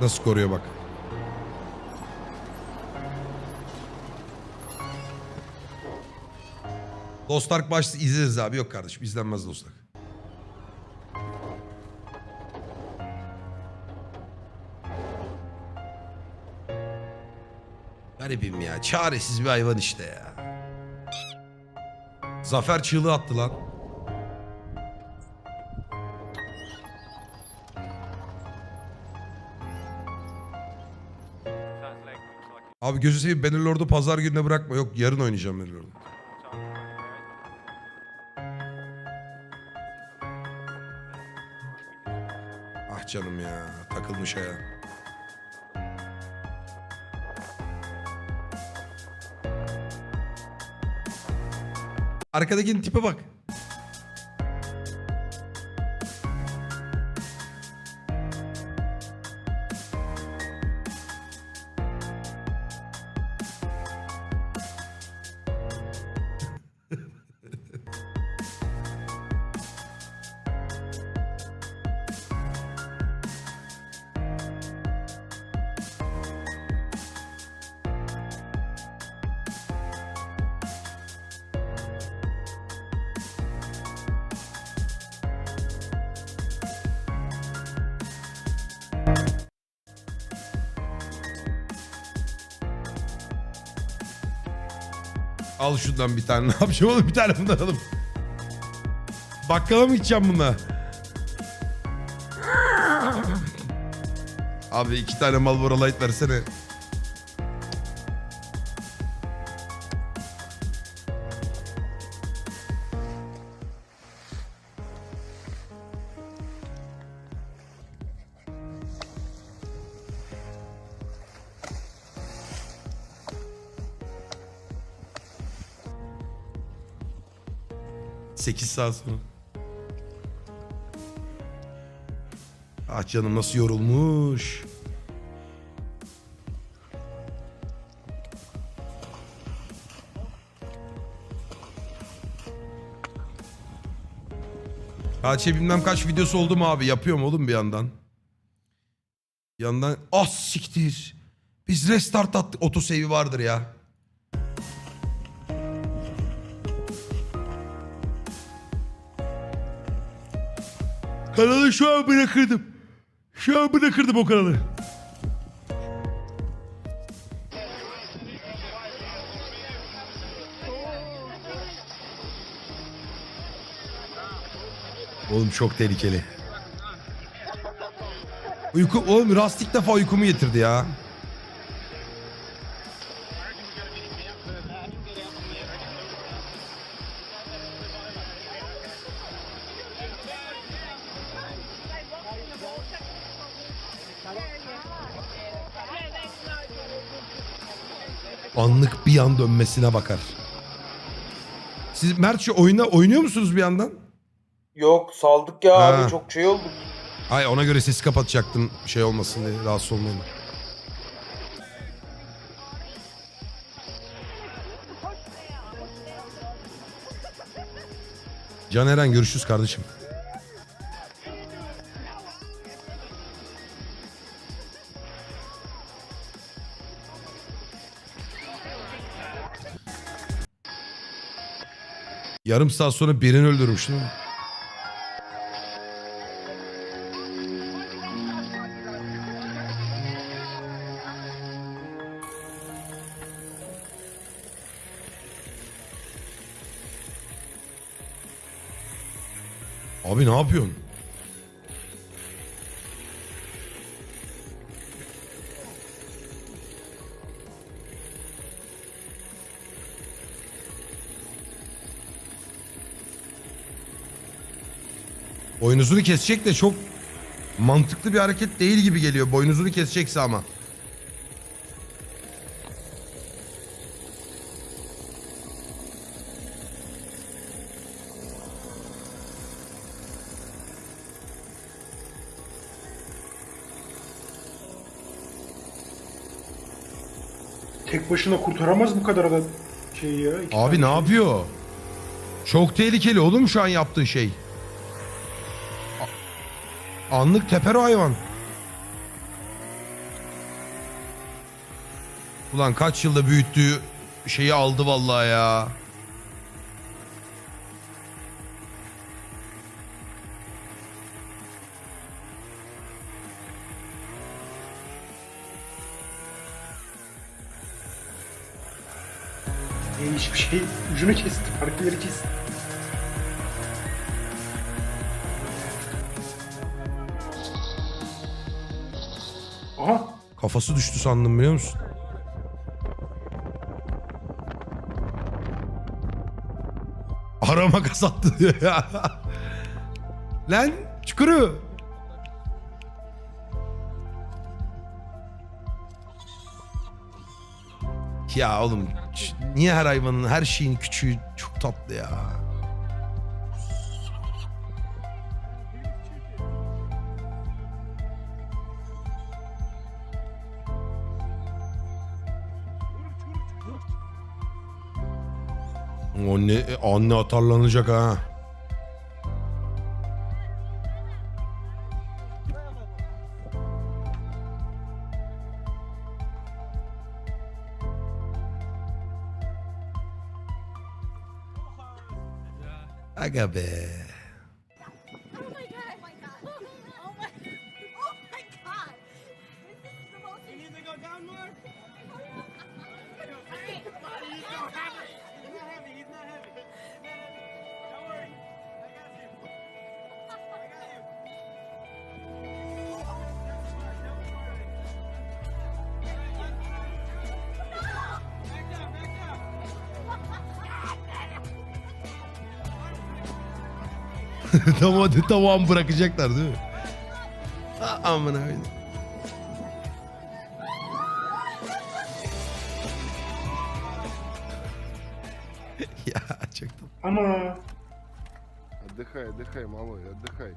Nasıl koruyor bak. Lost Ark başta izleriz abi. Yok kardeşim izlenmez Lost Ark. Garibim ya. Çaresiz bir hayvan işte ya. Zafer çığlığı attı lan. Abi gözü seveyim Bannerlord'u pazar gününe bırakma. Yok yarın oynayacağım Bannerlord'u. Ah canım ya takılmış aya. Arkadakinin tipe bak. Al şundan bir tane. Ne yapacağım oğlum bir tane bundan alalım. Bakkala mı gideceğim bununla? Abi iki tane Marlboro Light versene. Sekiz saat sonra. Ah canım nasıl yorulmuş. Kaç bilmem kaç videosu oldu mu abi? Yapıyorum oğlum bir yandan. Bir yandan ah siktir. Biz restart attık. Otosave'i vardır ya. Kanalı şu an bırakırdım. Şu an bırakırdım o kanalı. Oğlum çok tehlikeli. Uyku, oğlum Rast ilk defa uykumu getirdi ya. Anlık bir yan dönmesine bakar. Siz Mert şu oyuna oynuyor musunuz bir yandan? Yok saldık ya Ha. abi çok şey olduk. Ay ona göre sesi kapatacaktım şey olmasın diye rahatsız olmayın. Can Eren görüşürüz kardeşim. Yarım saat sonra birini öldürmüş değil mi? Abi ne yapıyorsun? Boynuzunu kesecek de çok mantıklı bir hareket değil gibi geliyor. Boynuzunu kesecekse ama. Tek başına kurtaramaz bu kadar adam şeyi ya. iki Abi tane ne şey. yapıyor? Çok tehlikeli oğlum şu an yaptığı şey. Anlık teper o hayvan. Ulan kaç yılda büyüttüğü şeyi aldı vallahi ya. E, hiçbir şey ucunu kesti. Parkeleri kesti. Kafası düştü sandım biliyor musun? Ara makas attı diyor ya. Lan çukuru. Ya oğlum niye her hayvanın her şeyin küçüğü çok tatlı ya. O ne anne atarlanacak ha. Aga be. tamam tamam bırakacaklar değil mi? Ha, amına koyayım. ya çok tatlı. Ama Отдыхай, отдыхай, малой, отдыхай.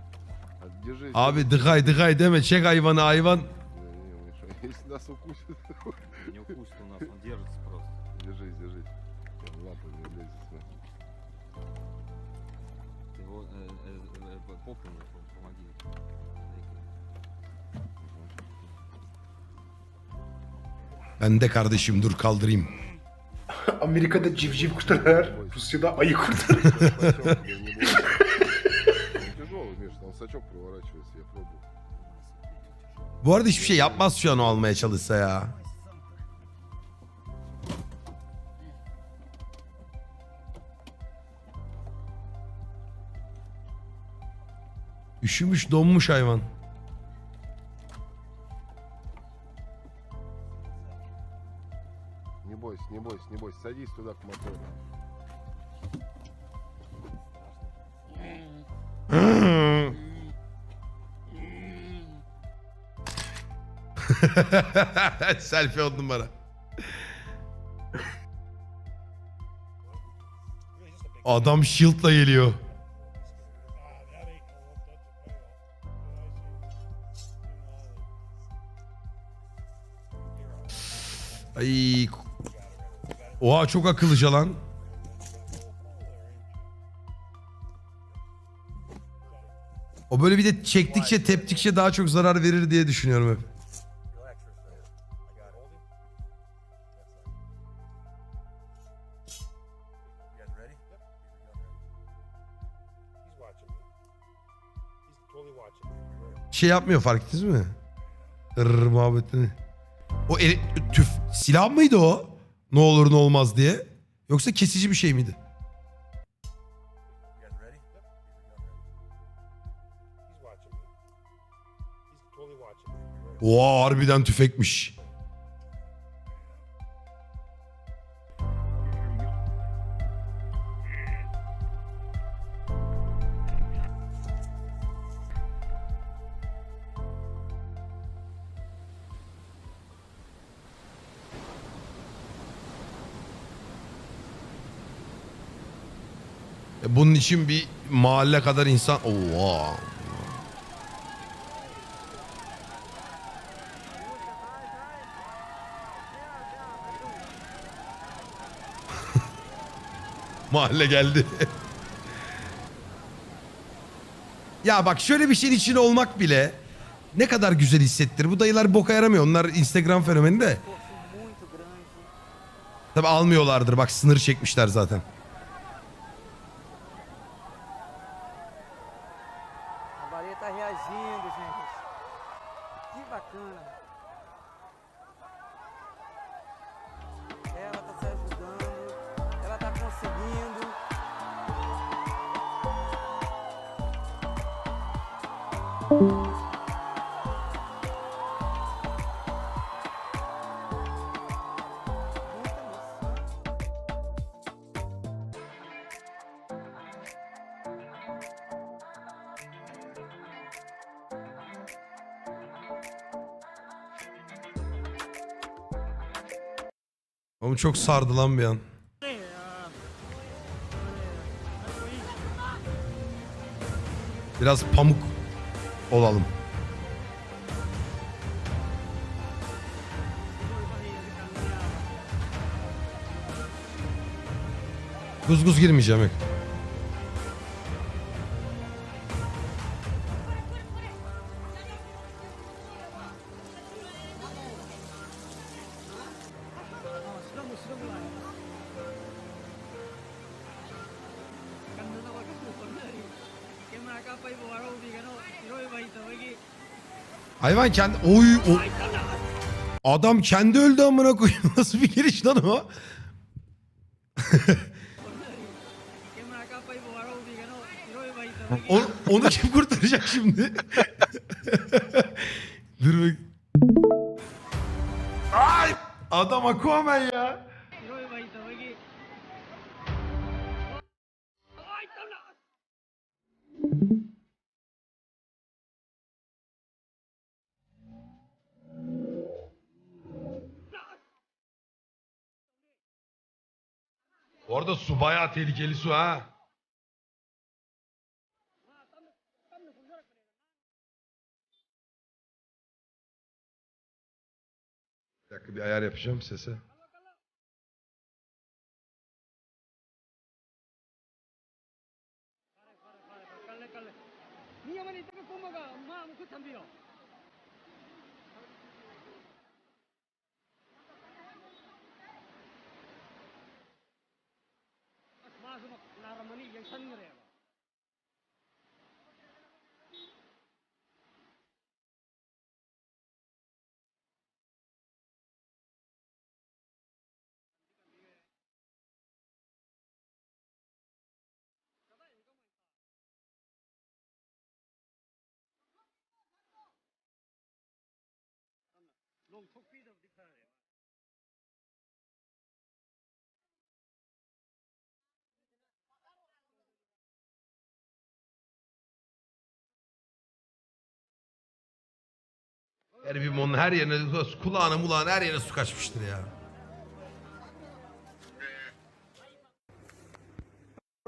От- Держись. Abi dıkay dıkay deme çek hayvanı hayvan. Не, не, не, что, Если нас укусит, Не укусит у нас, он держится просто. держись, держись. Он лапы не влезет. смотри. Ты его э, э, э, попу ему пом- помоги. Ben de kardeşim dur kaldırayım. Amerika'da civciv kurtarırlar. Rusya'da ayı kurtarır. Сачок, да, не бойся. Он тяжелый, Миш, там сачок проворачивается, я пробую. Bu arada hiçbir şey yapmaz şu an o almaya çalışsa ya. Üşümüş donmuş hayvan. Не бойся, не бойся, не бойся. Садись туда к мотору. Selfie on numara. Adam shield'la geliyor. Ay. Oha çok akıllıca lan. O böyle bir de çektikçe teptikçe daha çok zarar verir diye düşünüyorum hep. Şey yapmıyor fark ettiniz mi? Hırr muhabbetini. O eli, tüf silah mıydı o? Ne olur ne olmaz diye. Yoksa kesici bir şey miydi? Oha harbiden tüfekmiş. Bunun için bir mahalle kadar insan... Oha. Mahalle geldi. ya bak şöyle bir şeyin içinde olmak bile ne kadar güzel hissettir. Bu dayılar boka yaramıyor. Onlar Instagram fenomeni de. Tabi almıyorlardır bak sınır çekmişler zaten. Oğlum çok sardı lan bir an. Biraz pamuk olalım. Guz guz girmeyeceğim yok. Hayvan kendi... Oy o... Adam kendi öldü amına koyayım. Nasıl bir giriş lan o? O- onu kim kurtaracak şimdi? Dur bak. Ay! Adam Aquaman ya. Orada su bayağı tehlikeli su ha. Bir dakika bir ayar yapacağım sese. ಅರಮನೆ ಈಗ ಸಂಗ್ರಹ ಅವ lùng thuốc Herifim onun her yerine, kulağına mulağına her yerine su kaçmıştır ya.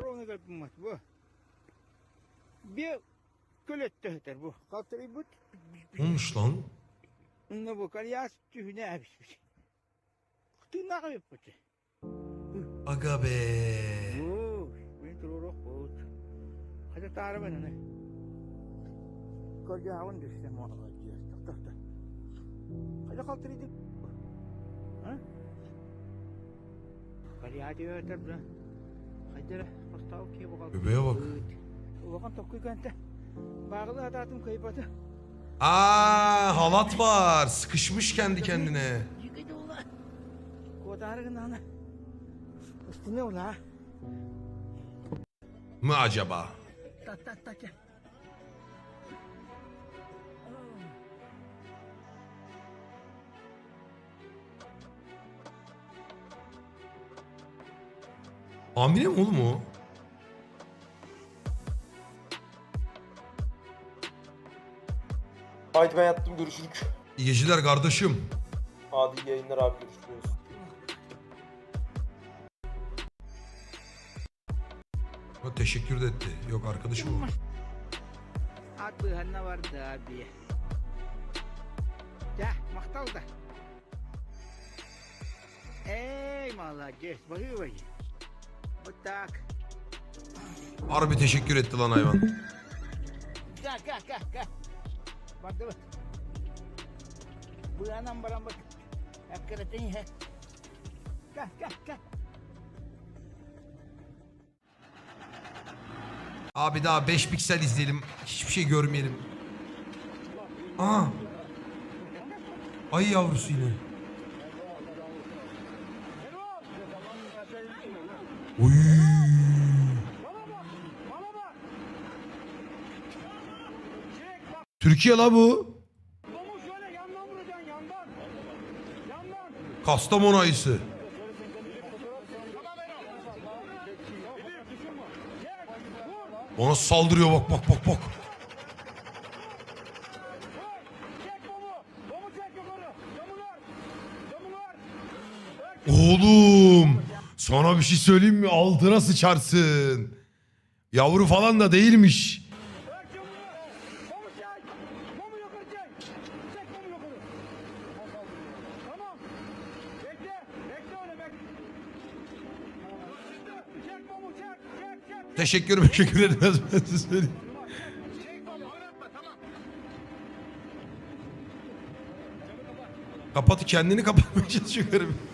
Ona kadar bulmaz bu. Bir kölet tehter bu. Kaltırı bu. Olmuş lan. Ne bu kar yaz tühüne erişmiş. Tühüne erişmiş bu. Şey? Aga be. Bu. Ben dururuk bu. Hadi tarım ben onu. Koca avun düştüm. Dur. Kaya kaldırıyorduk. Ha? Kaya hadi öğretim lan. Hadi hasta okey bu kaldı. Bebeğe bak. Bakın tokuyu gönde. Bağlı adatım kaybatı. Aa halat var. Sıkışmış kendi kendine. Yıkıdı ula. Kodarın ana. Üstüne ula. Mı acaba? Tat tat tat. Hamile mi oğlum o? Haydi ben yattım görüşürük. İyi geceler kardeşim. Hadi iyi yayınlar abi görüşürüz. O teşekkür de etti. Yok arkadaşım o. Bu hanna vardı abi. Ya maktal da. Ey mala geç bakıyor bakıyor. Harbi teşekkür etti lan hayvan. Gel gel gel gel. Bak dur. Bu anam baran bak. Hakikaten he. Gel gel gel. Abi daha 5 piksel izleyelim. Hiçbir şey görmeyelim. Aa. Ay yavrusu yine. Oy. Türkiye la bu. Kastamonu ayısı. Ona saldırıyor bak bak bak bak. Oğlum sana bir şey söyleyeyim mi? Altına sıçarsın. Yavru falan da değilmiş. Teşekkür teşekkür edmez ben size söyleyeyim. Kapatı kendini kapatmaya çalışıyor garip.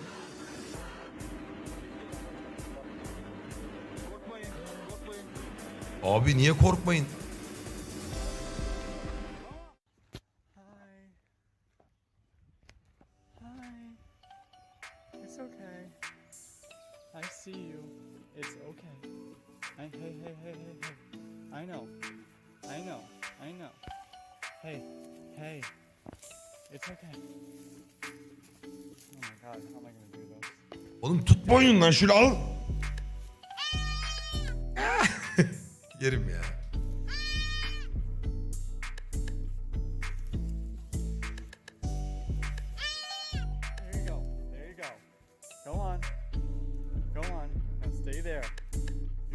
Gonna do this? Oğlum tutmayın lan şöyle al. Yerim ya.